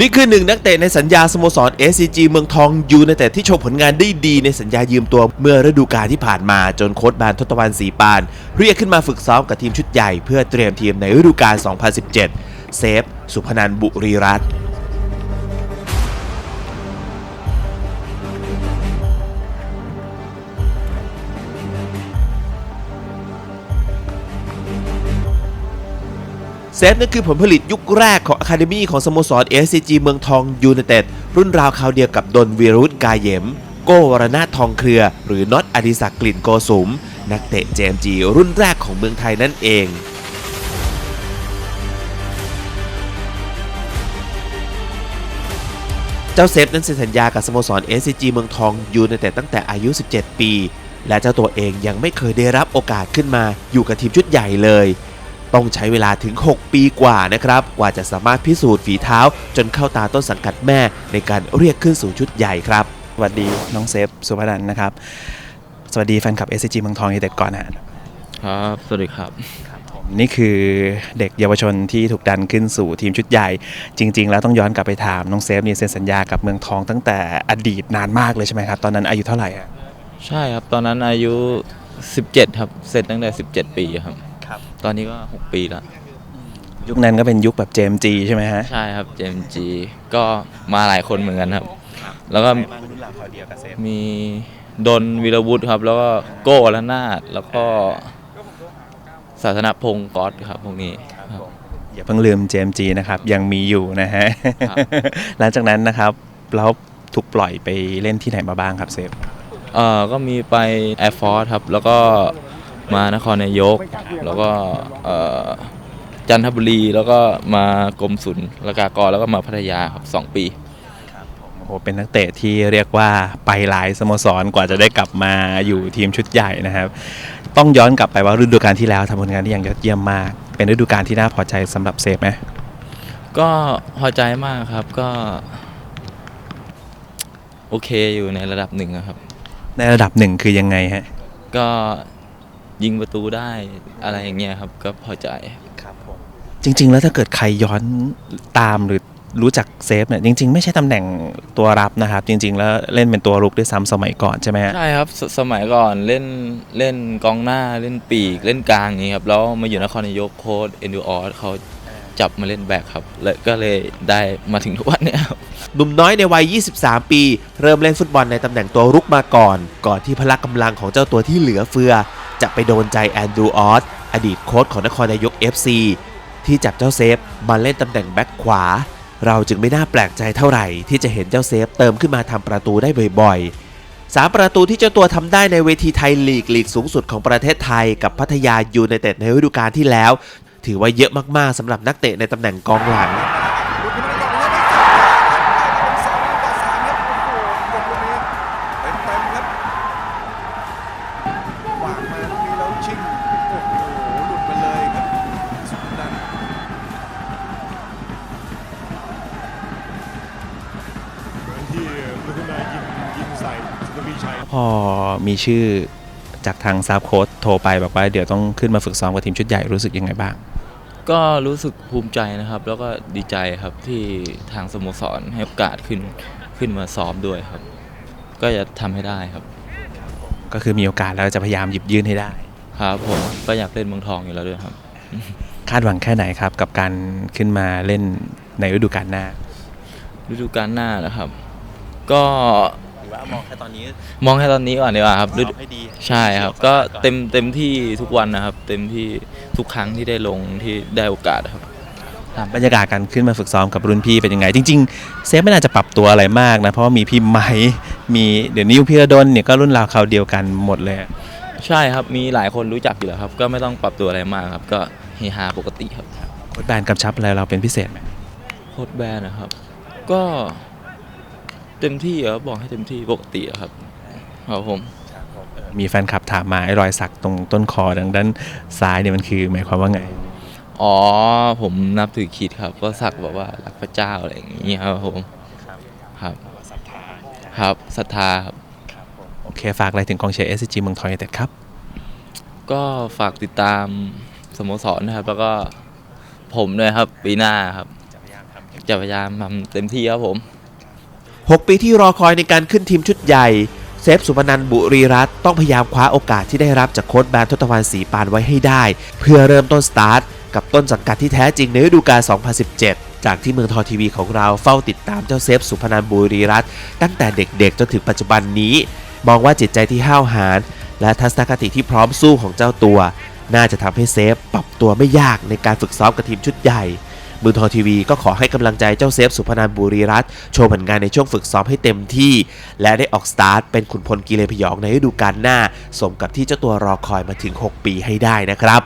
นี่คือหนึ่งนักเตะในสัญญาสโมสร SCG เมืองทองยูในแต่ที่โชว์ผลงานได้ดีในสัญญายืมตัวเมื่อฤดูกาลที่ผ่านมาจนโค้ชบานทศวรรณสีปาน เรียกขึ้นมาฝึกซ้อมกับทีมชุดใหญ่เพื่อเตรียมทีมในฤดูกาล 2017 เซฟ สุพนันบุรีรัตน์ ซฟนั่นคือผลผลิตยุคแรกของอะคาเดมี่ของสโมสร SCG เมืองทองยูไนเต็ดรุ่นราวคราวเดียวกับดนวีรุตกายเยม โกวรนาทองเครือ หรือน็อตอดิศักกลิ่นโกสุม นักเตะเจมจีรุ่นแรกของเมืองไทยนั่นเองเจ้าเซฟนั้นเซ็นสัญญากับสโมสร SCG เมืองทองยูไนเต็ดตั้งแต่อายุ 17 ปี และเจ้าตัวเองยังไม่เคยได้รับโอกาสขึ้นมาอยู่กับทีมชุดใหญ่เลย ต้องใช้เวลาถึง 6 ปีกว่านะครับ กว่าจะสามารถพิสูจน์ฝีเท้า จนเข้าตาต้นสังกัดแม่ในการเรียกขึ้นสู่ชุดใหญ่ครับ สวัสดีน้องเซฟสุภนันท์นะครับ สวัสดีแฟนคลับ SCG เมืองทองยูไนเต็ดก่อนนะฮะครับ สวัสดีครับผมนี่คือเด็กเยาวชนที่ถูกดันขึ้นสู่ทีมชุดใหญ่ จริง ๆ แล้วต้องย้อนกลับไปถามน้องเซฟนี่เซ็นสัญญากับเมืองทองตั้งแต่อดีตนานมากเลยใช่ไหมครับ ตอนนั้นอายุเท่าไหร่อะใช่ครับ ตอนนั้นอายุ 17 ครับ เสร็จตั้งแต่ 17 ปีครับครับ ตอนนี้ก็ 6 ปีแล้วยุคนั้นก็เป็นยุคแบบเจมจีใช่ไหมฮะใช่ครับเจมส์จีก็มาหลายคนเหมือนกันครับ แล้วก็รุ่นราวคราวเดียวกับเซฟมีดนวีรวุฒิครับ แล้วก็โก้ละนาดแล้วก็ศาสนพงศ์ก๊อตครับพวกนี้ครับอย่าเพิ่งลืมเจมจีนะครับ ยังมีอยู่นะฮะครับหลังจากนั้นนะครับแล้วถูกปล่อยไปเล่นที่ไหนมาบ้างครับเซฟเอ่อก็มีไป Air Force ครับ แล้วก็ มานครนายก แล้วก็เอ่อจันทบุรีแล้วก็มากรมศุลกากรแล้วก็มาพัทยาครับสองปีโอ้โหเป็นนักเตะที่เรียกว่าไปหลายสโมสรกว่าจะได้กลับมาอยู่ทีมชุดใหญ่นะครับ ต้องย้อนกลับไปว่าฤดูกาลที่แล้วทำผลงานที่ยังยอดเยี่ยมมาก เป็นฤดูกาลที่น่าพอใจสำหรับเซฟไหมก็พอใจมากครับก็ โอเคอยู่ในระดับหนึ่งอะครับ ในระดับหนึ่งคือยังไงฮะก็ ยิงประตูได้อะไรอย่างเงี้ยครับก็พอใจ ครับผมจริง ๆ แล้วถ้าเกิดใครย้อนตามหรือรู้จักเซฟเนี่ยจริง ๆ ไม่ใช่ตำแหน่งตัวรับนะครับ จริง ๆ แล้วเล่นเป็นตัวรุกด้วยซ้ำสมัยก่อนใช่ไหมฮะ ใช่ครับสสมัยก่อนเล่นเล่นกองหน้าเล่นปีกเล่นกลางอย่างนี้ครับ แล้วมาอยู่นครนายกโค้ดเอ็นดูออสเขาจับมาเล่นแบ็คครับ และก็เลยได้มาถึงทุกวันเนี้ยครับ หนุ่มน้อยในวัย 23 ปี เริ่มเล่นฟุตบอลในตำแหน่งตัวรุกมาก่อน ก่อนที่พละกำลังของเจ้าตัวที่เหลือเฟือ จะไปโดนใจแอนดูออสอดีตโค้ชของนครนายก FC ที่จับเจ้าเซฟมาเล่นตำแหน่งแบ็คขวา เราจึงไม่น่าแปลกใจเท่าไหร่ ที่จะเห็นเจ้าเซฟเติมขึ้นมาทำประตูได้บ่อยๆสามประตูที่เจ้าตัวทำได้ในเวทีไทยลีกลีกสูงสุดของประเทศไทย กับพัทยายูไนเต็ดในฤดูกาลที่แล้ว ถือว่าเยอะมากๆสำหรับนักเตะในตำแหน่งกองหลัง พอมีชื่อจากทางซาบโค้ชโทรไปบอกว่าเดี๋ยวต้องขึ้นมาฝึกซ้อมกับทีมชุดใหญ่รู้สึกยังไงบ้าง ก็รู้สึกภูมิใจนะครับ แล้วก็ดีใจครับที่ทางสโมสรให้โอกาสขึ้นขึ้นมาซ้อมด้วยครับ ก็จะทำให้ได้ครับ ก็คือมีโอกาสแล้วจะพยายามหยิบยื่นให้ได้ ครับผมก็อยากเล่นเมืองทองอยู่แล้วด้วยครับ คาดหวังแค่ไหนครับ กับการขึ้นมาเล่นในฤดูกาลหน้า ฤดูกาลหน้านะครับ ก็หรือ ว่ามองแค่ตอนนี้มองแค่ตอนนี้ก่อนดีกว่าครับฤดูให้ดีใช่ครับ ก็เต็มเต็มที่ทุกวันนะครับ เต็มที่ทุกครั้งที่ได้ลงที่ได้โอกาสครับถามบรรยากาศการขึ้นมาฝึกซ้อมกับรุ่นพี่เป็นยังไง จริง ๆ เซฟไม่น่าจะปรับตัวอะไรมากนะ เพราะว่ามีพี่ไม้มีเดี๋ยวนิวพิรดลเนี่ยก็รุ่นราวคราวเดียวกันหมดเลย ใช่ครับมีหลายคนรู้จักอยู่แล้วครับ ก็ไม่ต้องปรับตัวอะไรมากครับ ก็เฮฮาปกติครับโค้ชแบนกำชับอะไรเราเป็นพิเศษไหมโค้ดแบนนะครับ ก็ เต็มที่ครับบอกให้เต็มที่ปกติอะครับครับผมมีแฟนคลับถามมาไอ้รอยสักตรงต้นคอทางด้านซ้ายเนี่ยมันคือหมายความว่าไง อ๋อผมนับถือคริดครับก็สักแบบว่ารักพระเจ้าอะไรอย่างเงี้ยครับผมครับครับศรัทธาครับโอเคฝากอะไรถึงกองเชียร์ SCG เมืองทองยูไนเต็ดครับ ก็ฝากติดตามสโมสรนะครับ แล้วก็ผมด้วยครับปีหน้าครับจะพยายามทำเต็มที่ครับผม 6 ปีที่รอคอยในการขึ้นทีมชุดใหญ่ เซฟสุพนันบุรีรัตน์ต้องพยายามคว้าโอกาสที่ได้รับจากโค้ชแบนทศตวรรณศรีปานไว้ให้ได้ เพื่อเริ่มต้นสตาร์ทกับต้นสังกัดที่แท้จริงในฤดูกาล 2017 จากที่เมืองทอทีวีของเราเฝ้าติดตามเจ้าเซฟสุพนันบุรีรัตน์ตั้งแต่เด็กๆ จนถึงปัจจุบันนี้ มองว่าจิตใจที่ห้าวหาญและทัศนคติที่พร้อมสู้ของเจ้าตัว น่าจะทำให้เซฟปรับตัวไม่ยากในการฝึกซ้อมกับทีมชุดใหญ่ มือทอทีวีก็ขอให้กำลังใจเจ้าเซฟสุพนันบุรีรัตน์โชว์ผลงานในช่วงฝึกซ้อมให้เต็มที่ และได้ออกสตาร์ทเป็นขุนพลกีเลพยองในฤดูกาลหน้า สมกับที่เจ้าตัวรอคอยมาถึง 6 ปีให้ได้นะครับ